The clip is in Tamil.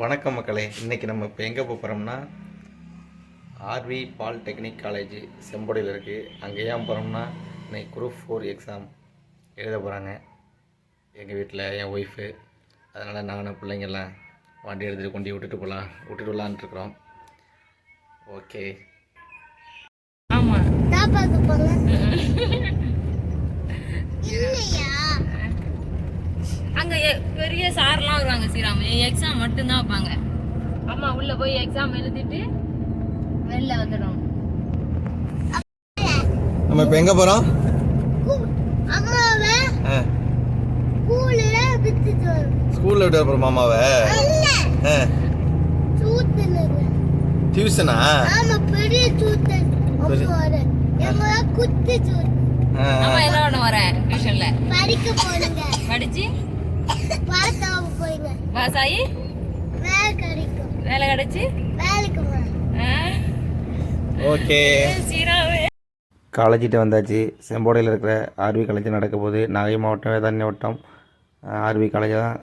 வணக்கம் மக்களே. இன்றைக்கி நம்ம இப்போ எங்கே போகிறோம்னா ஆர்வி பாலிடெக்னிக் காலேஜ் செம்போடையில் இருக்குது அங்கே ஏன் போகிறோம்னா இன்னைக்கு குரூப் ஃபோர் எக்ஸாம் எழுத போகிறாங்க எங்கள் வீட்டில் என் ஒய்ஃபு அதனால் நானும் பிள்ளைங்கெல்லாம் வண்டி எடுத்துகிட்டு கொண்டு விட்டுட்டு போகலாம் விட்டுட்டு வரலான்ட்டு இருக்கிறோம். ஓகே ஆமா. அங்க பெரிய சார்லாம் வருவாங்க ஸ்ரீராம். எக்ஸாம் மட்டும்தான் வைப்பாங்க. அம்மா உள்ள போய் எக்ஸாம் எழுதிட்டு வெளில வந்துடும் நம்ம இப்போ எங்கே போகிறோம் கூ- அம்மாவை கூலில் வித்துட்டு வரும். ஸ்கூலில் விட்டு போகிற மாமாவை டியூஷனா? ஆமா பெரிய சூத்தன் அம்மாவோட எங்கள குத்து சூத்து அம்மா என்ன பண்ண வரேன் டியூஷன்ல படிக்க போறீங்க படிச்சு? பாஸ் ஆகி வேலை கிடைச்சு? ஓகே. காலேஜிட்ட வந்தாச்சு. செம்போடையில் இருக்கிற ஆர்வி காலேஜ் நடக்க போகுது. நாகை மாவட்டம் வேதாரண்ய வட்டம். ஆர்வி காலேஜ் தான்.